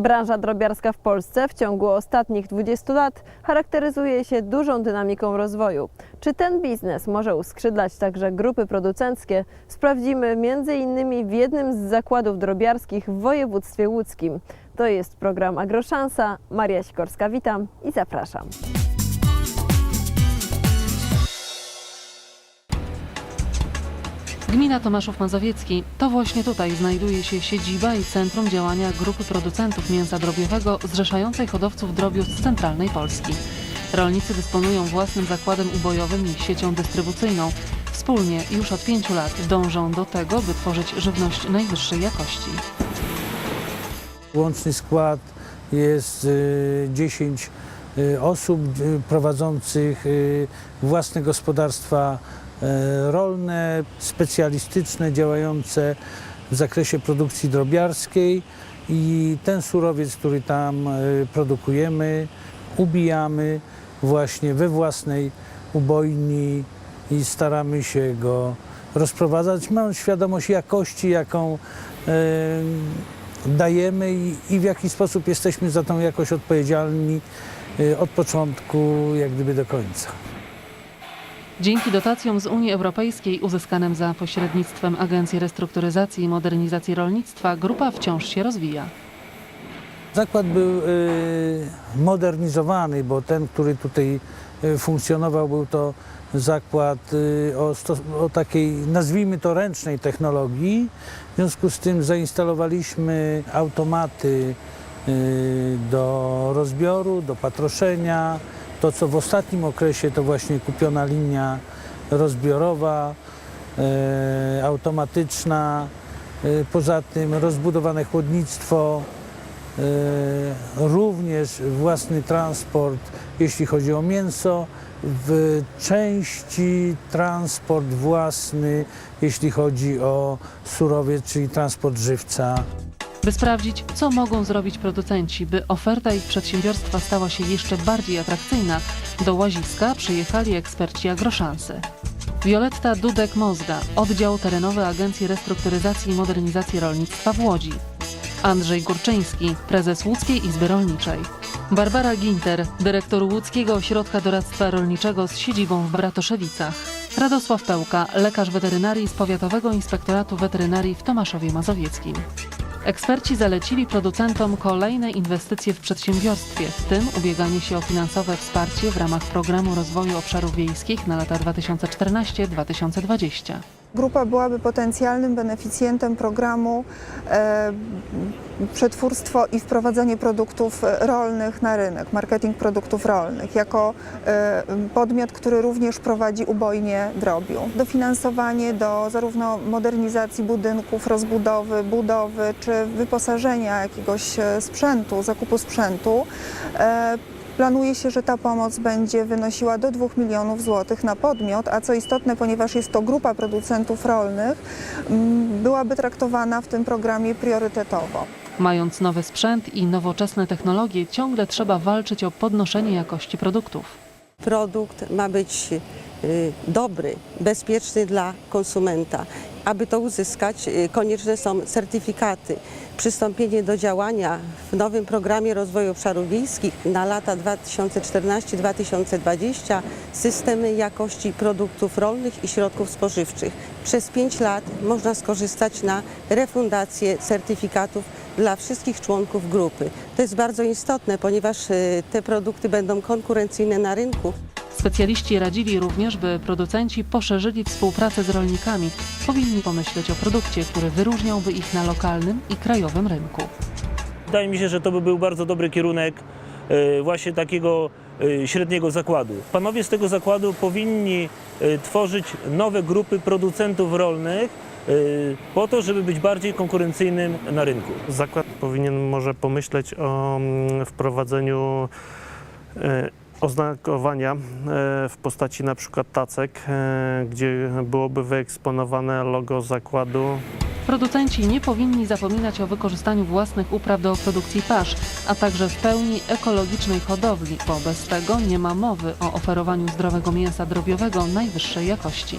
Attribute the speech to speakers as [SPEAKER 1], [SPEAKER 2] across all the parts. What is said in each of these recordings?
[SPEAKER 1] Branża drobiarska w Polsce w ciągu ostatnich 20 lat charakteryzuje się dużą dynamiką rozwoju. Czy ten biznes może uskrzydlać także grupy producenckie? Sprawdzimy m.in. w jednym z zakładów drobiarskich w województwie łódzkim. To jest program Agroszansa. Maria Sikorska, witam i zapraszam.
[SPEAKER 2] Gmina Tomaszów Mazowiecki to właśnie tutaj znajduje się siedziba i centrum działania grupy producentów mięsa drobiowego zrzeszającej hodowców drobiu z centralnej Polski. Rolnicy dysponują własnym zakładem ubojowym i siecią dystrybucyjną. Wspólnie już od pięciu lat dążą do tego, by tworzyć żywność najwyższej jakości.
[SPEAKER 3] Łączny skład jest y, 10 y, osób y, prowadzących y, własne gospodarstwa y, rolne, specjalistyczne, działające w zakresie produkcji drobiarskiej i ten surowiec, który tam y, produkujemy, ubijamy właśnie we własnej ubojni i staramy się go rozprowadzać, mając świadomość jakości, jaką y, dajemy i, w jaki sposób jesteśmy za tą jakość odpowiedzialni od początku, jak gdyby do końca.
[SPEAKER 2] Dzięki dotacjom z Unii Europejskiej uzyskanym za pośrednictwem Agencji Restrukturyzacji i Modernizacji Rolnictwa grupa wciąż się rozwija.
[SPEAKER 3] Zakład był y, modernizowany, bo ten, który tutaj y, funkcjonował, był to zakład y, o, o takiej, nazwijmy to, ręcznej technologii. W związku z tym zainstalowaliśmy automaty do rozbioru, do patroszenia. To, co w ostatnim okresie, to właśnie kupiona linia rozbiorowa, y, automatyczna. Y, Poza tym rozbudowane chłodnictwo, E, również własny transport, jeśli chodzi o mięso, w części transport własny, jeśli chodzi o surowiec, czyli transport żywca.
[SPEAKER 2] By sprawdzić, co mogą zrobić producenci, by oferta ich przedsiębiorstwa stała się jeszcze bardziej atrakcyjna, do Łaziska przyjechali eksperci Agroszansy. Wioletta Dudek-Mozga, oddział terenowy Agencji Restrukturyzacji i Modernizacji Rolnictwa w Łodzi. Andrzej Górczyński, prezes Łódzkiej Izby Rolniczej. Barbara Ginter, dyrektor Łódzkiego Ośrodka Doradztwa Rolniczego z siedzibą w Bratoszewicach. Radosław Pełka, lekarz weterynarii z Powiatowego Inspektoratu Weterynarii w Tomaszowie Mazowieckim. Eksperci zalecili producentom kolejne inwestycje w przedsiębiorstwie, w tym ubieganie się o finansowe wsparcie w ramach Programu Rozwoju Obszarów Wiejskich na lata 2014-2020.
[SPEAKER 4] Grupa byłaby potencjalnym beneficjentem programu e, Przetwórstwo i wprowadzenie produktów rolnych na rynek, marketing produktów rolnych, jako e, podmiot, który również prowadzi ubojnie drobiu. Dofinansowanie do zarówno modernizacji budynków, rozbudowy, budowy czy wyposażenia jakiegoś e, sprzętu, zakupu sprzętu. Planuje się, że ta pomoc będzie wynosiła do 2 milionów złotych na podmiot, a co istotne, ponieważ jest to grupa producentów rolnych, mm, byłaby traktowana w tym programie priorytetowo.
[SPEAKER 2] Mając nowy sprzęt i nowoczesne technologie, ciągle trzeba walczyć o podnoszenie jakości produktów.
[SPEAKER 5] produkt ma być y, dobry, bezpieczny dla konsumenta. Aby to uzyskać, y, konieczne są certyfikaty. Przystąpienie do działania w nowym programie rozwoju obszarów wiejskich na lata 2014-2020 systemy jakości produktów rolnych i środków spożywczych. Przez 5 lat można skorzystać na refundację certyfikatów dla wszystkich członków grupy. To jest bardzo istotne, ponieważ y, te produkty będą konkurencyjne na rynku.
[SPEAKER 2] Specjaliści radzili również, by producenci poszerzyli współpracę z rolnikami. Powinni pomyśleć o produkcie, który wyróżniałby ich na lokalnym i krajowym rynku.
[SPEAKER 6] Wydaje mi się, że to by był bardzo dobry kierunek e, właśnie takiego e, średniego zakładu. Panowie z tego zakładu powinni e, tworzyć nowe grupy producentów rolnych po to, żeby być bardziej konkurencyjnym na rynku.
[SPEAKER 7] Zakład powinien może pomyśleć o mm, wprowadzeniu oznakowania e, w postaci na przykład tacek, e, gdzie byłoby wyeksponowane logo zakładu.
[SPEAKER 2] Producenci nie powinni zapominać o wykorzystaniu własnych upraw do produkcji pasz, a także w pełni ekologicznej hodowli, bo bez tego nie ma mowy o oferowaniu zdrowego mięsa drobiowego najwyższej jakości.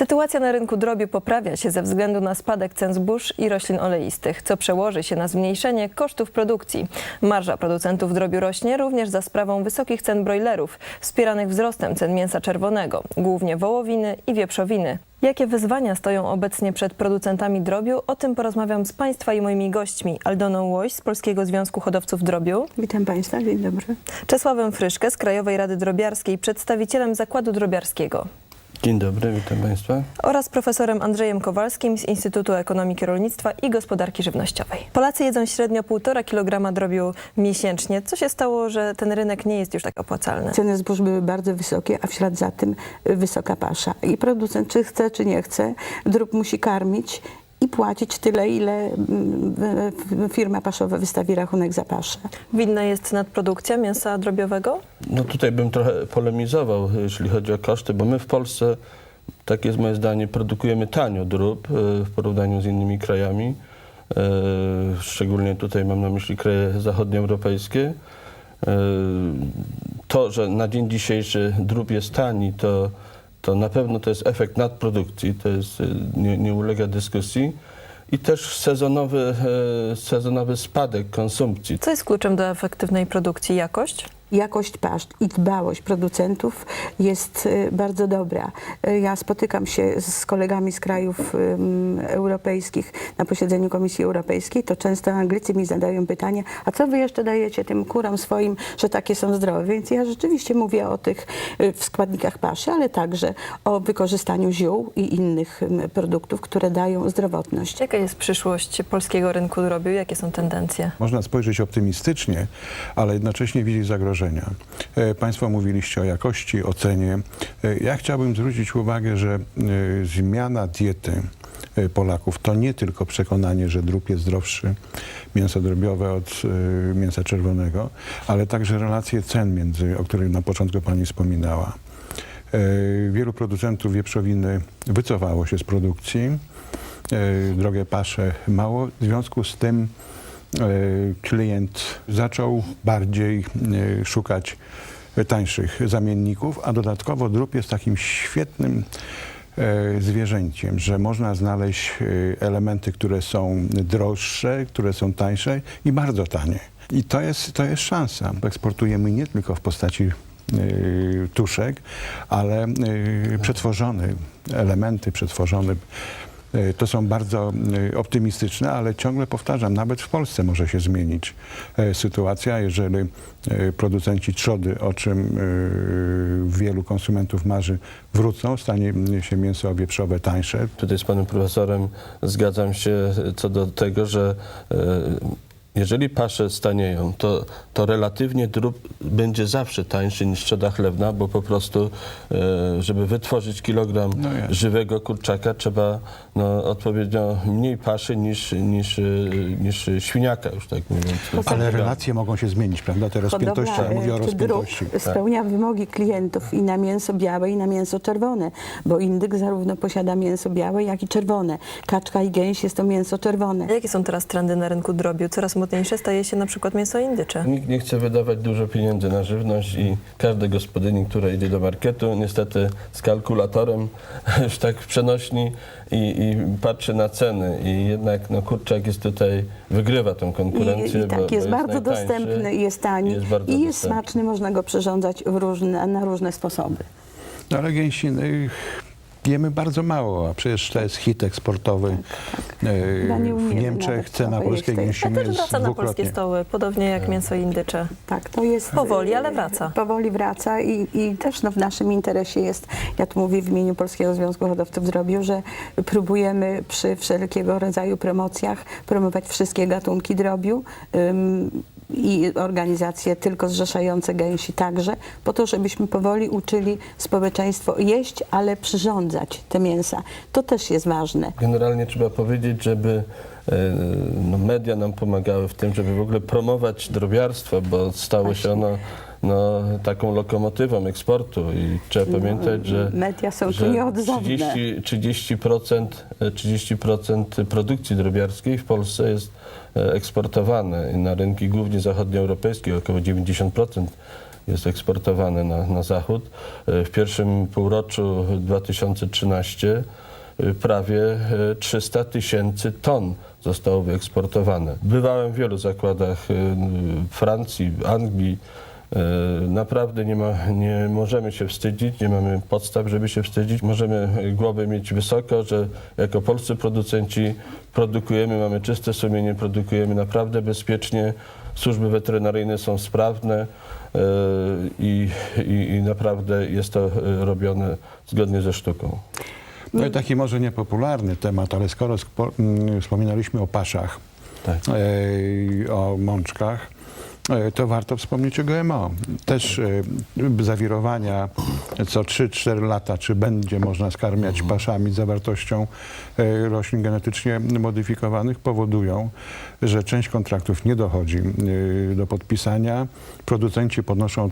[SPEAKER 1] Sytuacja na rynku drobiu poprawia się ze względu na spadek cen zbóż i roślin oleistych, co przełoży się na zmniejszenie kosztów produkcji. Marża producentów drobiu rośnie również za sprawą wysokich cen brojlerów, wspieranych wzrostem cen mięsa czerwonego, głównie wołowiny i wieprzowiny. Jakie wyzwania stoją obecnie przed producentami drobiu? O tym porozmawiam z Państwa i moimi gośćmi. Aldoną Łoś z Polskiego Związku Hodowców Drobiu,
[SPEAKER 8] Witam Państwa, dzień dobry.
[SPEAKER 1] Czesławem Fryszkę z Krajowej Rady Drobiarskiej, przedstawicielem Zakładu Drobiarskiego
[SPEAKER 9] Dzień dobry, witam Państwa.
[SPEAKER 1] oraz profesorem Andrzejem Kowalskim z Instytutu Ekonomiki Rolnictwa i Gospodarki Żywnościowej. Polacy jedzą średnio 1,5 kg drobiu miesięcznie. Co się stało, że ten rynek nie jest już tak opłacalny?
[SPEAKER 8] Ceny zbóż były bardzo wysokie, a w ślad za tym wysoka pasza. I producent, czy chce, czy nie chce, drób musi karmić i płacić tyle, ile mm, firma paszowa wystawi rachunek za paszę.
[SPEAKER 1] Winna jest nadprodukcja mięsa drobiowego?
[SPEAKER 9] No tutaj bym trochę polemizował, jeśli chodzi o koszty, bo my w Polsce, tak jest moje zdanie, produkujemy tanio drób e, w porównaniu z innymi krajami. E, Szczególnie tutaj mam na myśli kraje zachodnioeuropejskie. E, To, że na dzień dzisiejszy drób jest tani, to, to na pewno to jest efekt nadprodukcji, to jest, e, nie, nie ulega dyskusji. I też sezonowy, e, sezonowy spadek konsumpcji.
[SPEAKER 1] Co jest kluczem do efektywnej produkcji? Jakość?
[SPEAKER 8] Jakość pasz i dbałość producentów jest y, bardzo dobra. Y, Ja spotykam się z kolegami z krajów europejskich na posiedzeniu Komisji Europejskiej, to często Anglicy mi zadają pytanie, a co wy jeszcze dajecie tym kurom swoim, że takie są zdrowe? Więc ja rzeczywiście mówię o tych y, w składnikach paszy, ale także o wykorzystaniu ziół i innych produktów, które dają zdrowotność.
[SPEAKER 1] Jaka jest przyszłość polskiego rynku drobiu? Jakie są tendencje?
[SPEAKER 10] Można spojrzeć optymistycznie, ale jednocześnie widzieć zagrożenia. E, Państwo mówiliście o jakości, o cenie. E, Ja chciałbym zwrócić uwagę, że e, zmiana diety Polaków to nie tylko przekonanie, że drób jest zdrowszy, mięso drobiowe od mięsa czerwonego, ale także relacje cen, między, o których na początku Pani wspominała. Wielu producentów wieprzowiny wycofało się z produkcji. Drogie pasze mało. W związku z tym klient zaczął bardziej e, szukać tańszych zamienników, a dodatkowo drób jest takim świetnym e, zwierzęciem, że można znaleźć e, elementy, które są droższe, które są tańsze i bardzo tanie. I to jest, to jest szansa. Eksportujemy nie tylko w postaci e, tuszek, ale e, przetworzone elementy, przetworzone E, To są bardzo e, optymistyczne, ale ciągle powtarzam, nawet w Polsce może się zmienić e, sytuacja, jeżeli e, producenci trzody, o czym e, wielu konsumentów marzy, wrócą, stanie się mięso wieprzowe tańsze.
[SPEAKER 9] Tutaj z panem profesorem zgadzam się co do tego, że e, jeżeli pasze stanieją, to, to relatywnie drób będzie zawsze tańszy niż trzoda chlewna, bo po prostu, e, żeby wytworzyć kilogram
[SPEAKER 10] No
[SPEAKER 9] żywego kurczaka, trzeba no, odpowiednio mniej paszy niż, niż, e, niż świniaka, już tak mówiąc.
[SPEAKER 10] Ale relacje mogą się zmienić, prawda? Te rozpiętości,
[SPEAKER 8] Podobna,
[SPEAKER 10] mówię o
[SPEAKER 8] e, czy drób
[SPEAKER 10] rozpiętości.
[SPEAKER 8] spełnia wymogi klientów i na mięso białe, i na mięso czerwone, bo indyk zarówno posiada mięso białe, jak i czerwone. Kaczka i gęś jest to mięso czerwone.
[SPEAKER 1] A jakie są teraz trendy na rynku drobiu? Coraz modniejsze staje się na przykład mięso indycze.
[SPEAKER 9] Nikt nie chce wydawać dużo pieniędzy na żywność i każda gospodyni, która idzie do marketu, niestety z kalkulatorem, już tak przenośni i, i patrzy na ceny. I jednak no, kurczak jest tutaj, wygrywa tą
[SPEAKER 8] I,
[SPEAKER 9] konkurencję.
[SPEAKER 8] i tak,
[SPEAKER 9] bo,
[SPEAKER 8] jest
[SPEAKER 9] bo
[SPEAKER 8] bardzo
[SPEAKER 9] najtańszy
[SPEAKER 8] dostępny, jest tani
[SPEAKER 9] i jest bardzo
[SPEAKER 8] i jest
[SPEAKER 9] dostępny.
[SPEAKER 8] smaczny, można go przyrządzać w różne, na różne sposoby.
[SPEAKER 10] No ale gęsiny jemy bardzo mało, a przecież to jest hit eksportowy. E,
[SPEAKER 8] Chyba nie
[SPEAKER 10] W Niemczech cena polskiej gęsiny
[SPEAKER 1] też
[SPEAKER 10] jest
[SPEAKER 1] wraca na polskie stoły, podobnie jak mięso indycze.
[SPEAKER 8] Tak, to jest...
[SPEAKER 1] Powoli,
[SPEAKER 8] e,
[SPEAKER 1] ale wraca.
[SPEAKER 8] Powoli wraca i, i też no, w naszym interesie jest, ja tu mówię w imieniu Polskiego Związku Hodowców Drobiu, że próbujemy przy wszelkiego rodzaju promocjach promować wszystkie gatunki drobiu. ym, i organizacje tylko zrzeszające gęsi także, po to, żebyśmy powoli uczyli społeczeństwo jeść, ale przyrządzać te mięsa. To też jest ważne.
[SPEAKER 9] Generalnie trzeba powiedzieć, żeby e, no, media nam pomagały w tym, żeby w ogóle promować drobiarstwo, bo stało się ono no, taką lokomotywą eksportu i trzeba pamiętać, że,
[SPEAKER 8] media są tu
[SPEAKER 9] że
[SPEAKER 8] nieodzowne.
[SPEAKER 9] 30, 30%, e, 30% produkcji drobiarskiej w Polsce jest e, eksportowane i na rynki głównie zachodnioeuropejskie, około 90% jest eksportowane na, na zachód. E, W pierwszym półroczu 2013 e, prawie e, 300 tysięcy ton zostało wyeksportowane. Bywałem w wielu zakładach Francji, Anglii. E, Naprawdę nie, ma, nie możemy się wstydzić, nie mamy podstaw, żeby się wstydzić. Możemy głowę mieć wysoko, że jako polscy producenci produkujemy, mamy czyste sumienie, produkujemy naprawdę bezpiecznie. Służby weterynaryjne są sprawne e, i, i, i naprawdę jest to e, robione zgodnie ze sztuką.
[SPEAKER 10] No i taki może niepopularny temat, ale skoro mm, wspominaliśmy o paszach,
[SPEAKER 9] Tak.
[SPEAKER 10] o mączkach, to warto wspomnieć o GMO. Też e, zawirowania co 3-4 lata, czy będzie można skarmiać paszami z zawartością e, roślin genetycznie modyfikowanych, powodują, że część kontraktów nie dochodzi e, do podpisania. Producenci podnoszą e,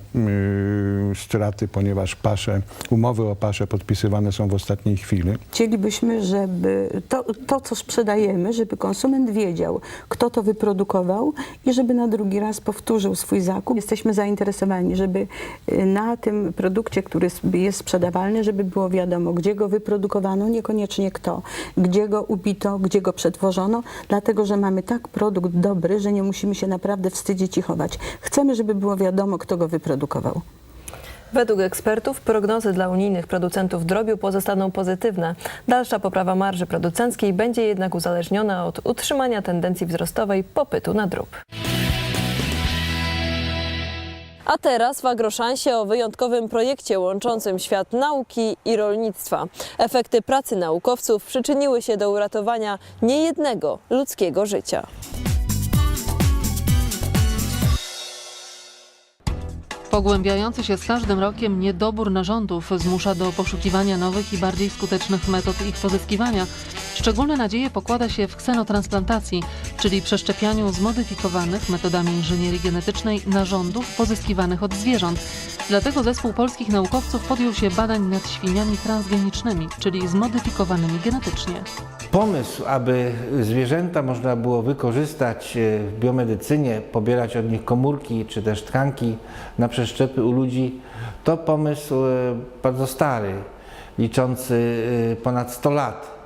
[SPEAKER 10] straty, ponieważ pasze, umowy o pasze podpisywane są w ostatniej chwili.
[SPEAKER 8] Chcielibyśmy, żeby to, to, co sprzedajemy, żeby konsument wiedział, kto to wyprodukował i żeby na drugi raz powtórzył swój zakup. Jesteśmy zainteresowani, żeby y, na tym produkcie, który jest sprzedawalny, żeby było wiadomo, gdzie go wyprodukowano, niekoniecznie kto, gdzie go ubito, gdzie go przetworzono, dlatego że mamy tak produkt dobry, że nie musimy się naprawdę wstydzić i chować. Chcemy, żeby było wiadomo, kto go wyprodukował.
[SPEAKER 1] Według ekspertów prognozy dla unijnych producentów drobiu pozostaną pozytywne. Dalsza poprawa marży producenckiej będzie jednak uzależniona od utrzymania tendencji wzrostowej popytu na drób. A teraz w Agroszansie o wyjątkowym projekcie łączącym świat nauki i rolnictwa. Efekty pracy naukowców przyczyniły się do uratowania niejednego ludzkiego życia.
[SPEAKER 2] Pogłębiający się z każdym rokiem niedobór narządów zmusza do poszukiwania nowych i bardziej skutecznych metod ich pozyskiwania. Szczególne nadzieje pokłada się w ksenotransplantacji, czyli przeszczepianiu zmodyfikowanych metodami inżynierii genetycznej narządów pozyskiwanych od zwierząt. Dlatego zespół polskich naukowców podjął się badań nad świniami transgenicznymi, czyli zmodyfikowanymi genetycznie.
[SPEAKER 11] Pomysł, aby zwierzęta można było wykorzystać e, w biomedycynie, pobierać od nich komórki czy też tkanki na przeszczepy u ludzi, to pomysł e, bardzo stary, liczący e, ponad 100 lat,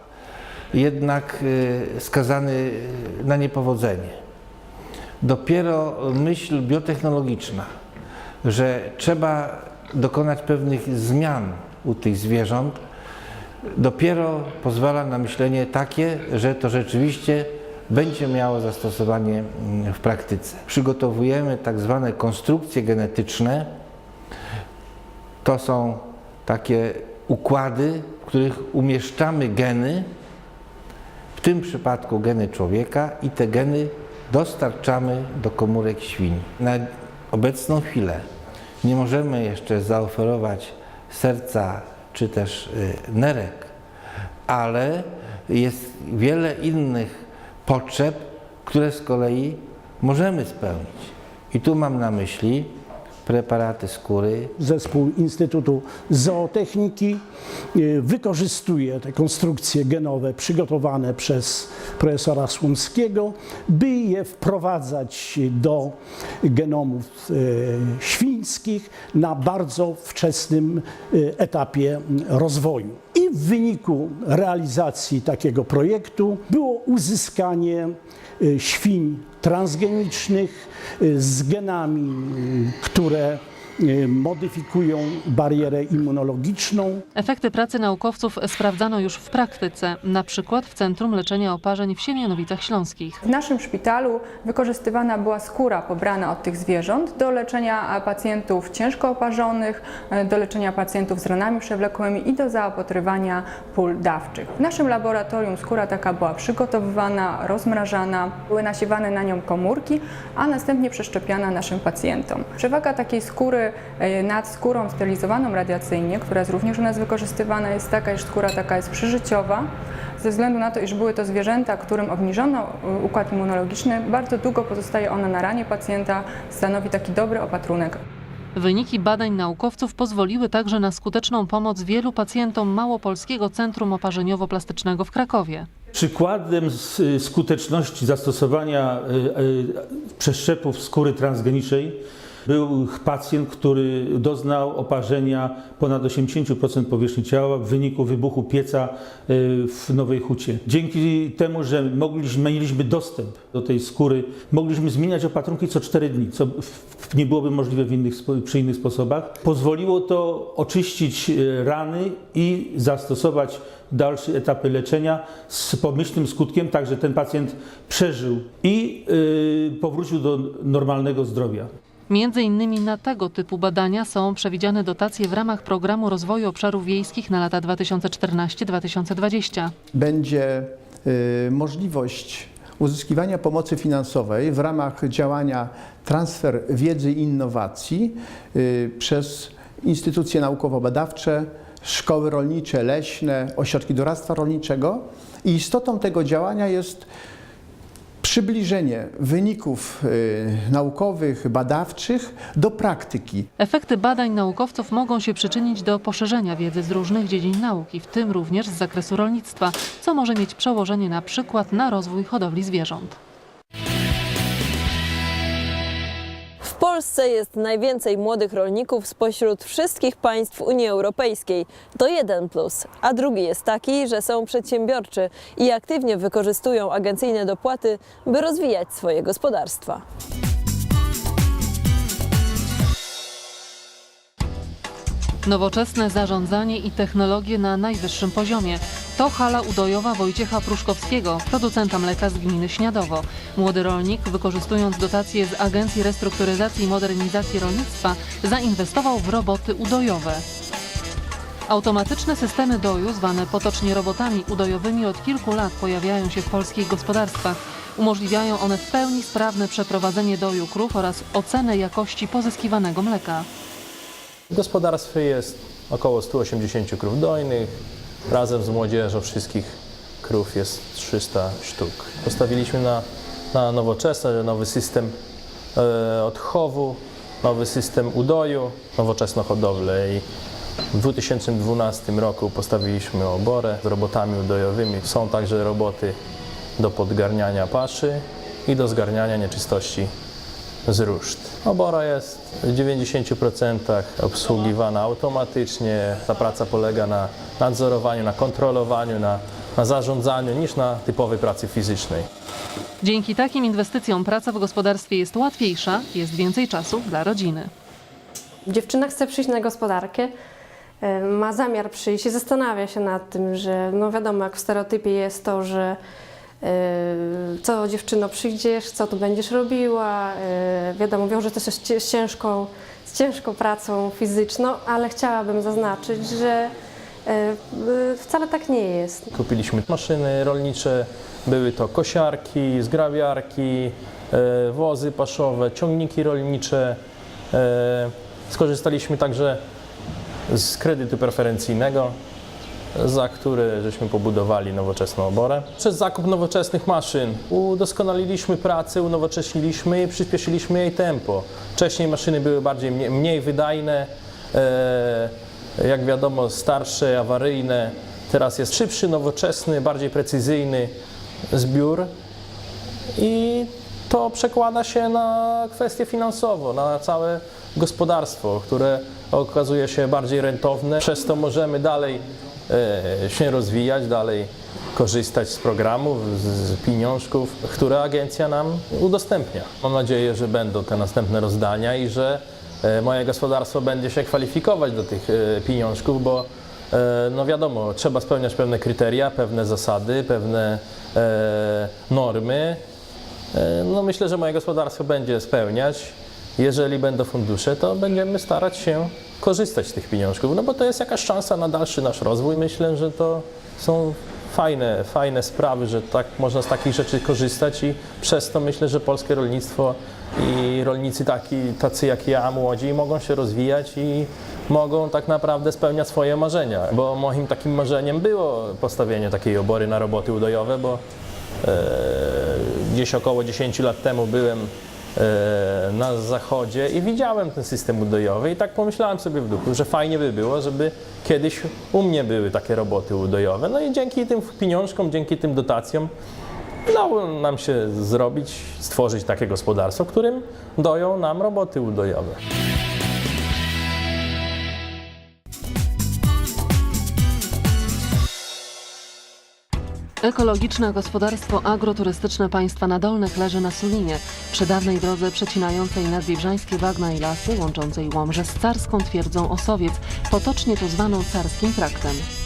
[SPEAKER 11] jednak e, skazany na niepowodzenie. Dopiero myśl biotechnologiczna, że trzeba dokonać pewnych zmian u tych zwierząt, dopiero pozwala na myślenie takie, że to rzeczywiście będzie miało zastosowanie mm, w praktyce. Przygotowujemy tak zwane konstrukcje genetyczne. To są takie układy, w których umieszczamy geny, tym przypadku geny człowieka i te geny dostarczamy do komórek świń. Na obecną chwilę nie możemy jeszcze zaoferować serca czy też y, nerek, ale jest wiele innych potrzeb, które z kolei możemy spełnić. I tu mam na myśli preparaty skóry,
[SPEAKER 12] Zespół Instytutu Zootechniki y, wykorzystuje te konstrukcje genowe przygotowane przez profesora Słomskiego, by je wprowadzać do genomów y, świńskich na bardzo wczesnym y, etapie rozwoju. I w wyniku realizacji takiego projektu było uzyskanie świń transgenicznych z genami, y, które y, modyfikują barierę immunologiczną.
[SPEAKER 2] Efekty pracy naukowców sprawdzano już w praktyce, na przykład w Centrum Leczenia Oparzeń w Siemianowicach Śląskich.
[SPEAKER 13] W naszym szpitalu wykorzystywana była skóra pobrana od tych zwierząt do leczenia pacjentów ciężko oparzonych, do leczenia pacjentów z ranami przewlekłymi i do zaopatrywania pól dawczych. W naszym laboratorium skóra taka była przygotowywana, rozmrażana, były nasiewane na nią komórki, a następnie przeszczepiana naszym pacjentom. Przewaga takiej skóry e, nad skórą sterylizowaną radiacyjnie, która jest również u nas wykorzystywana, jest taka, iż skóra taka jest przyżyciowa ze względu na to, iż były to zwierzęta, którym obniżono y, układ immunologiczny, bardzo długo pozostaje ona na ranie pacjenta, stanowi taki dobry opatrunek.
[SPEAKER 2] Wyniki badań naukowców pozwoliły także na skuteczną pomoc wielu pacjentom Małopolskiego Centrum Oparzeniowo-Plastycznego w Krakowie.
[SPEAKER 14] Przykładem s- skuteczności zastosowania y, y, przeszczepów skóry transgenicznej Był pacjent, który doznał oparzenia ponad 80% powierzchni ciała w wyniku wybuchu pieca y, w Nowej Hucie. Dzięki temu, że mogliśmy, mieliśmy dostęp do tej skóry, mogliśmy zmieniać opatrunki co 4 dni, co nie byłoby możliwe w innych, przy innych sposobach. Pozwoliło to oczyścić y, rany i zastosować dalsze etapy leczenia z pomyślnym skutkiem, tak że ten pacjent przeżył i y, powrócił do normalnego zdrowia.
[SPEAKER 2] Między innymi na tego typu badania są przewidziane dotacje w ramach Programu Rozwoju Obszarów Wiejskich na lata 2014-2020.
[SPEAKER 15] będzie y, możliwość uzyskiwania pomocy finansowej w ramach działania Transfer Wiedzy i Innowacji y, przez instytucje naukowo-badawcze, szkoły rolnicze, leśne, ośrodki doradztwa rolniczego. I istotą tego działania jest przybliżenie wyników y, naukowych, badawczych do praktyki.
[SPEAKER 2] Efekty badań naukowców mogą się przyczynić do poszerzenia wiedzy z różnych dziedzin nauki, w tym również z zakresu rolnictwa, co może mieć przełożenie na przykład na rozwój hodowli zwierząt.
[SPEAKER 1] Polsce jest najwięcej młodych rolników spośród wszystkich państw Unii Europejskiej. To jeden plus, a drugi jest taki, że są przedsiębiorczy i aktywnie wykorzystują agencyjne dopłaty, by rozwijać swoje gospodarstwa.
[SPEAKER 2] Nowoczesne zarządzanie i technologie na najwyższym poziomie. To hala udojowa Wojciecha Pruszkowskiego, producenta mleka z gminy Śniadowo. Młody rolnik, wykorzystując dotacje z Agencji Restrukturyzacji i Modernizacji Rolnictwa, zainwestował w roboty udojowe. Automatyczne systemy doju, zwane potocznie robotami udojowymi, od kilku lat pojawiają się w polskich gospodarstwach. Umożliwiają one w pełni sprawne przeprowadzenie doju krów oraz ocenę jakości pozyskiwanego mleka.
[SPEAKER 16] W gospodarstwie jest około 180 krów dojnych. Razem z młodzieżą wszystkich krów jest 300 sztuk. Postawiliśmy na, na nowoczesny, nowy system e, odchowu, nowy system udoju, nowoczesną hodowlę i w 2012 roku postawiliśmy oborę z robotami udojowymi. Są także roboty do podgarniania paszy i do zgarniania nieczystości z ruszt. Obora jest w 90% obsługiwana automatycznie. Ta praca polega na nadzorowaniu, na kontrolowaniu, na, na zarządzaniu niż na typowej pracy fizycznej.
[SPEAKER 2] Dzięki takim inwestycjom praca w gospodarstwie jest łatwiejsza, jest więcej czasu dla rodziny.
[SPEAKER 17] Dziewczyna chce przyjść na gospodarkę, e, ma zamiar przyjść i zastanawia się nad tym, że no wiadomo, jak w stereotypie jest to, że co dziewczyno przyjdziesz, co tu będziesz robiła, e, wiadomo, wiąże to się z ciężką, z ciężką pracą fizyczną, ale chciałabym zaznaczyć, że e, wcale tak nie jest.
[SPEAKER 16] Kupiliśmy maszyny rolnicze, były to kosiarki, zgrabiarki, wozy paszowe, ciągniki rolnicze. Skorzystaliśmy także z kredytu preferencyjnego, za który żeśmy pobudowali nowoczesną oborę. Przez zakup nowoczesnych maszyn udoskonaliliśmy pracę, unowocześniliśmy i przyspieszyliśmy jej tempo. Wcześniej maszyny były bardziej mniej, wydajne, e, jak wiadomo starsze, awaryjne. Teraz jest szybszy, nowoczesny, bardziej precyzyjny zbiór i to przekłada się na kwestie finansowo, na całe gospodarstwo, które okazuje się bardziej rentowne. Przez to możemy dalej się rozwijać, dalej korzystać z programów, z, pieniążków, które agencja nam udostępnia. Mam nadzieję, że będą te następne rozdania i że e, moje gospodarstwo będzie się kwalifikować do tych e, pieniążków, bo e, no wiadomo, trzeba spełniać pewne kryteria, pewne zasady, pewne e, normy. E, No myślę, że moje gospodarstwo będzie spełniać. Jeżeli będą fundusze, to będziemy starać się korzystać z tych pieniążków, no bo to jest jakaś szansa na dalszy nasz rozwój. Myślę, że to są fajne, fajne sprawy, że tak można z takich rzeczy korzystać i przez to myślę, że polskie rolnictwo i rolnicy taki, tacy jak ja, młodzi, mogą się rozwijać i mogą tak naprawdę spełniać swoje marzenia. Bo moim takim marzeniem było postawienie takiej obory na roboty udojowe, bo e, gdzieś około 10 lat temu byłem na zachodzie i widziałem ten system udojowy i tak pomyślałem sobie w duchu, że fajnie by było, żeby kiedyś u mnie były takie roboty udojowe. No i dzięki tym pieniążkom, dzięki tym dotacjom Udało nam się zrobić, stworzyć takie gospodarstwo, którym doją nam roboty udojowe.
[SPEAKER 2] Ekologiczne gospodarstwo agroturystyczne państwa Nadolnych leży na Sulinie, przy dawnej drodze przecinającej nadwiebrzańskie bagna i lasy, łączącej Łomżę z carską twierdzą Osowiec, potocznie tu zwaną Carskim Traktem.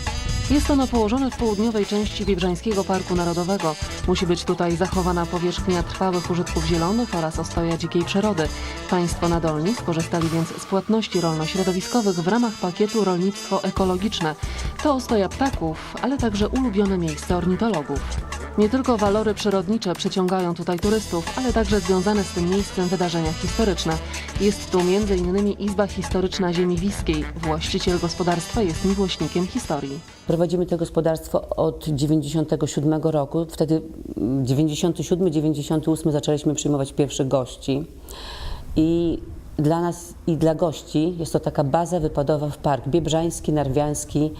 [SPEAKER 2] Jest ono położone w południowej części Biebrzańskiego Parku Narodowego. Musi być tutaj zachowana powierzchnia trwałych użytków zielonych oraz ostoja dzikiej przyrody. Państwo Nadolni skorzystali więc z płatności rolno-środowiskowych w ramach pakietu Rolnictwo Ekologiczne. To ostoja ptaków, ale także ulubione miejsce ornitologów. Nie tylko walory przyrodnicze przyciągają tutaj turystów, ale także związane z tym miejscem wydarzenia historyczne. Jest tu m.in. Izba Historyczna Ziemi Wiskiej. Właściciel gospodarstwa jest miłośnikiem historii.
[SPEAKER 18] Prowadzimy to gospodarstwo od 97 roku. Wtedy 97-98 zaczęliśmy przyjmować pierwszych gości. I dla nas i dla gości jest to taka baza wypadowa w park biebrzański, narwiański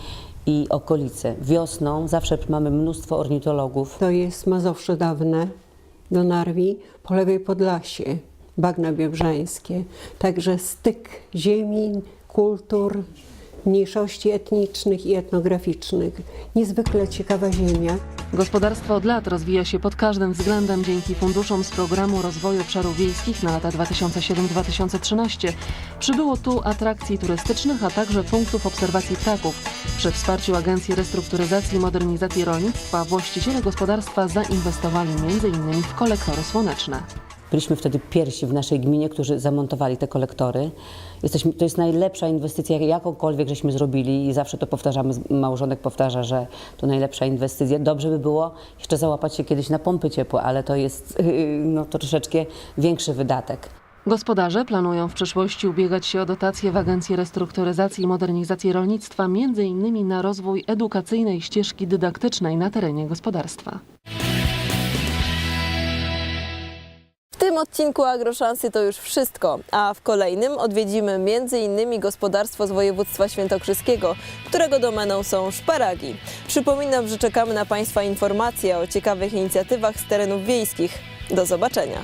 [SPEAKER 18] i okolice. Wiosną zawsze mamy mnóstwo ornitologów.
[SPEAKER 19] To jest Mazowsze dawne do Narwi, po lewej Podlasie, bagna biebrzańskie. Także styk ziemi, kultur, mniejszości etnicznych i etnograficznych. Niezwykle ciekawa ziemia.
[SPEAKER 2] Gospodarstwo od lat rozwija się pod każdym względem dzięki funduszom z programu rozwoju obszarów wiejskich na lata 2007-2013. Przybyło tu atrakcji turystycznych, a także punktów obserwacji ptaków. Przy wsparciu Agencji Restrukturyzacji i Modernizacji Rolnictwa właściciele gospodarstwa zainwestowali m.in. w kolektory słoneczne.
[SPEAKER 18] Byliśmy wtedy pierwsi w naszej gminie, którzy zamontowali te kolektory. Jesteśmy, to jest najlepsza inwestycja, jakąkolwiek żeśmy zrobili i zawsze to powtarzamy, małżonek powtarza, że to najlepsza inwestycja. Dobrze by było jeszcze załapać się kiedyś na pompy ciepłe, ale to jest no, troszeczkę większy wydatek.
[SPEAKER 2] Gospodarze planują w przyszłości ubiegać się o dotacje w Agencji Restrukturyzacji i Modernizacji Rolnictwa, m.in. na rozwój edukacyjnej ścieżki dydaktycznej na terenie gospodarstwa.
[SPEAKER 1] Tym odcinku Agroszansy to już wszystko, a w kolejnym odwiedzimy m.in. gospodarstwo z województwa świętokrzyskiego, którego domeną są szparagi. Przypominam, że czekamy na Państwa informacje o ciekawych inicjatywach z terenów wiejskich. Do zobaczenia!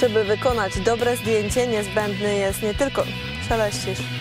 [SPEAKER 1] Żeby wykonać dobre zdjęcie, niezbędny jest nie tylko szeleścisz.